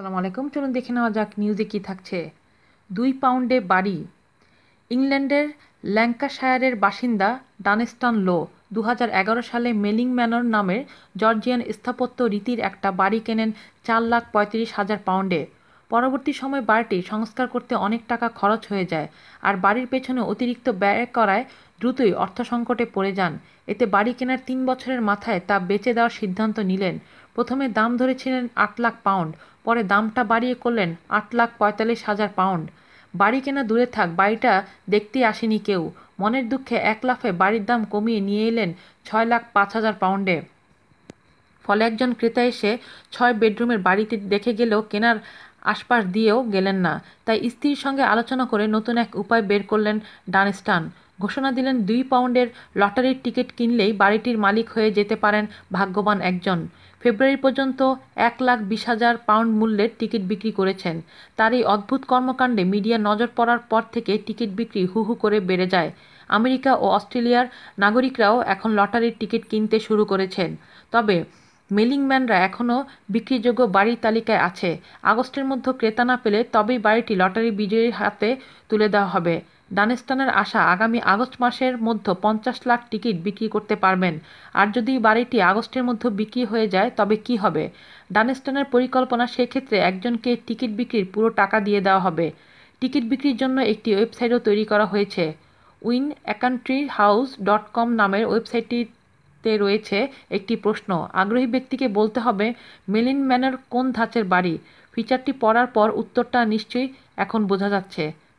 সালাম আলাইকুম। চলুন দেখে নেওয়া যাক নিউজে কী থাকছে। দুই পাউন্ডে বাড়ি। ইংল্যান্ডের ল্যাঙ্কাশায়ারের বাসিন্দা ডানেস্টান লো দু হাজার এগারো সালে মেলিং ম্যানর নামের জর্জিয়ান স্থাপত্য রীতির একটা বাড়ি কেনেন চার লাখ পঁয়ত্রিশ হাজার পাউন্ডে পরবর্তী সময় বাড়িটি সংস্কার করতে অনেক টাকা খরচ হয়ে যায় আর বাড়ির পেছনে অতিরিক্ত ব্যয় করায় দ্রুতই অর্থ সংকটে পড়ে যান। এতে বাড়ি কেনার তিন বছরের মাথায় তা বেচে দেওয়ার সিদ্ধান্ত নিলেন। প্রথমে দাম ধরেছিলেন আট লাখ পাউন্ড পরে দামটা বাড়িয়ে করলেন আট লাখ পঁয়তাল্লিশ হাজার পাউন্ড। বাড়ি কেনা দূরে থাক, বাড়িটা দেখতেই আসেনি কেউ। মনের দুঃখে এক লাফে বাড়ির দাম কমিয়ে নিয়ে এলেন ছয় লাখ পাঁচ হাজার পাউন্ডে। ফলে একজন ক্রেতা এসে ছয় বেডরুমের বাড়িতে দেখে গেলেও কেনার আশপাশ দিয়েও গেলেন না। তাই স্ত্রীর সঙ্গে আলোচনা করে নতুন এক উপায় বের করলেন ডানস্টান। ঘোষণা দিলেন দুই পাউন্ডের লটারির টিকিট কিনলেই বাড়িটির মালিক হয়ে যেতে পারেন ভাগ্যবান একজন। ফেব্রুয়ারি পর্যন্ত এক লাখ বিশ হাজার পাউন্ড মূল্যের টিকিট বিক্রি করেছেন। তার এই অদ্ভুত কর্মকাণ্ডে মিডিয়া নজর পড়ার পর থেকে টিকিট বিক্রি হু হু করে বেড়ে যায়। আমেরিকা ও অস্ট্রেলিয়ার নাগরিকরাও এখন লটারির টিকিট কিনতে শুরু করেছেন। তবে মেলিংম্যানরা এখনও বিক্রিযোগ্য বাড়ির তালিকায় আছে। আগস্টের মধ্যে ক্রেতা না পেলে তবেই বাড়িটি লটারি বিজয়ীর হাতে তুলে দেওয়া হবে। ডানেস্টানের আশা আগামী আগস্ট মাসের মধ্যে পঞ্চাশ লাখ টিকিট বিক্রি করতে পারবেন। আর যদি বাড়িটি আগস্টের মধ্যে বিক্রি হয়ে যায়, তবে কি হবে? ডানেস্টানের পরিকল্পনা সেক্ষেত্রে একজনকে টিকিট বিক্রির পুরো টাকা দিয়ে দেওয়া হবে। টিকিট বিক্রির জন্য একটি ওয়েবসাইটও তৈরি করা হয়েছে। Win a country house dot com নামের ওয়েবসাইটটিতে রয়েছে একটি প্রশ্ন। আগ্রহী ব্যক্তিকে বলতে হবে, মেলিন ম্যানের কোন ধাঁচের বাড়ি? ফিচারটি পড়ার পর উত্তরটা নিশ্চয়ই এখন বোঝা যাচ্ছে।